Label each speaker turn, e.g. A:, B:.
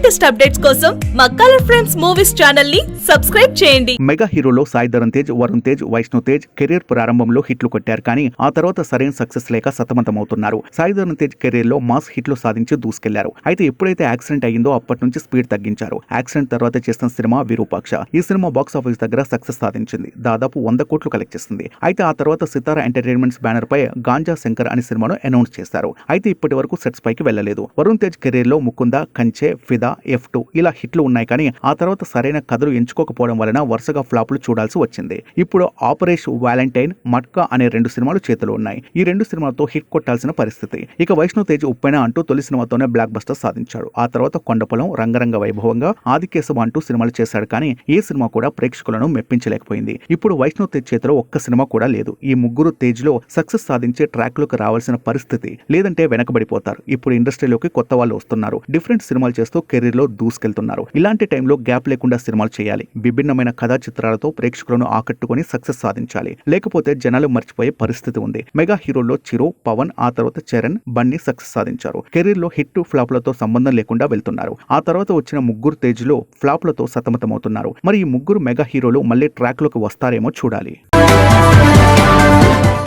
A: Latest updates కోసం మా colour friends movies ఛానల్ని సబ్స్క్రైబ్ చేయండి.
B: మెగా హీరోలో సాయి ధరం తేజ్ వరుణ్ తేజ్ వైష్ణవ్ తేజ్ కెరీర్ ప్రారంభంలో హిట్లు కొట్టారు కానీ ఆ తర్వాత సరైన సక్సెస్ లేక సతమతమవుతున్నారు. సాయి ధరం తేజ్ కెరీర్లో మాస్ హిట్లు సాధించి దూసుకెళ్ళారు. అయితే ఎప్పుడైతే యాక్సిడెంట్ అయ్యిందో అప్పటి నుంచి స్పీడ్ తగ్గించారు. యాక్సిడెంట్ తర్వాత చేసిన సినిమా విరూపాక్ష. ఈ సినిమా బాక్స్ ఆఫీస్ దగ్గర సక్సెస్ సాధించింది. దాదాపు వంద కోట్లు కలెక్ట్ చేసింది. అయితే ఆ తర్వాత సితారా ఎంటర్టైన్మెంట్స్ బ్యానర్ పై గాంజా శంకర్ అనే సినిమాను అనౌన్స్ చేశారు. అయితే ఇప్పటి వరకు సెట్స్ పైకి వెళ్ళలేదు. వరుణ్ తేజ్ కెరీర్లో ముకుంద కంచె ఫిదా ఎఫ్ టూ ఇలా హిట్లు ఉన్నాయి కానీ ఆ తర్వాత సరైన కథలు ఎంచుకోకపోవడం వలన వరుసగా ఫ్లాప్లు చూడాల్సి వచ్చింది. ఇప్పుడు ఆపరేషన్ వ్యాలంటైన్ మట్కా అనే రెండు సినిమాలు చేతిలో ఉన్నాయి. ఈ రెండు సినిమాలతో హిట్ కొట్టాల్సిన పరిస్థితి. ఇక వైష్ణవ్ తేజ్ ఉప్పెన అంటూ తొలి సినిమాతోనే బ్లాక్ బస్టర్ సాధించాడు. ఆ తర్వాత కొండపొలం రంగరంగ వైభవంగా ఆదికేశవ అంటూ సినిమాలు చేశాడు కానీ ఏ సినిమా కూడా ప్రేక్షకులను మెప్పించలేకపోయింది. ఇప్పుడు వైష్ణవ్ తేజ్ చేతిలో ఒక్క సినిమా కూడా లేదు. ఈ ముగ్గురు తేజ్లో సక్సెస్ సాధించే ట్రాక్లోకి రావాల్సిన పరిస్థితి లేదంటే వెనకబడిపోతారు. ఇప్పుడు ఇండస్ట్రీలోకి కొత్త వాళ్ళు వస్తున్నారు. డిఫరెంట్ సినిమాలు చేస్తూ కెరీర్లో దూసుకెళ్తున్నారు. ఇలాంటి టైంలో గ్యాప్ లేకుండా సినిమాలు చేయాలి. విభిన్నమైన కథా చిత్రాలతో ప్రేక్షకులను ఆకట్టుకొని సక్సెస్ సాధించాలి. లేకపోతే జనాలు మర్చిపోయే పరిస్థితి ఉంది. మెగా హీరోల్లో చిరు పవన్ ఆ తర్వాత చరణ్ బన్నీ సక్సెస్ సాధించారు. కెరీర్లో హిట్ ఫ్లాప్లతో సంబంధం లేకుండా వెళ్తున్నారు. ఆ తర్వాత వచ్చిన ముగ్గురు తేజ్లో ఫ్లాప్లతో సతమతమవుతున్నారు. మరి ఈ ముగ్గురు మెగా హీరోలు మళ్ళీ ట్రాక్లోకి వస్తారేమో చూడాలి.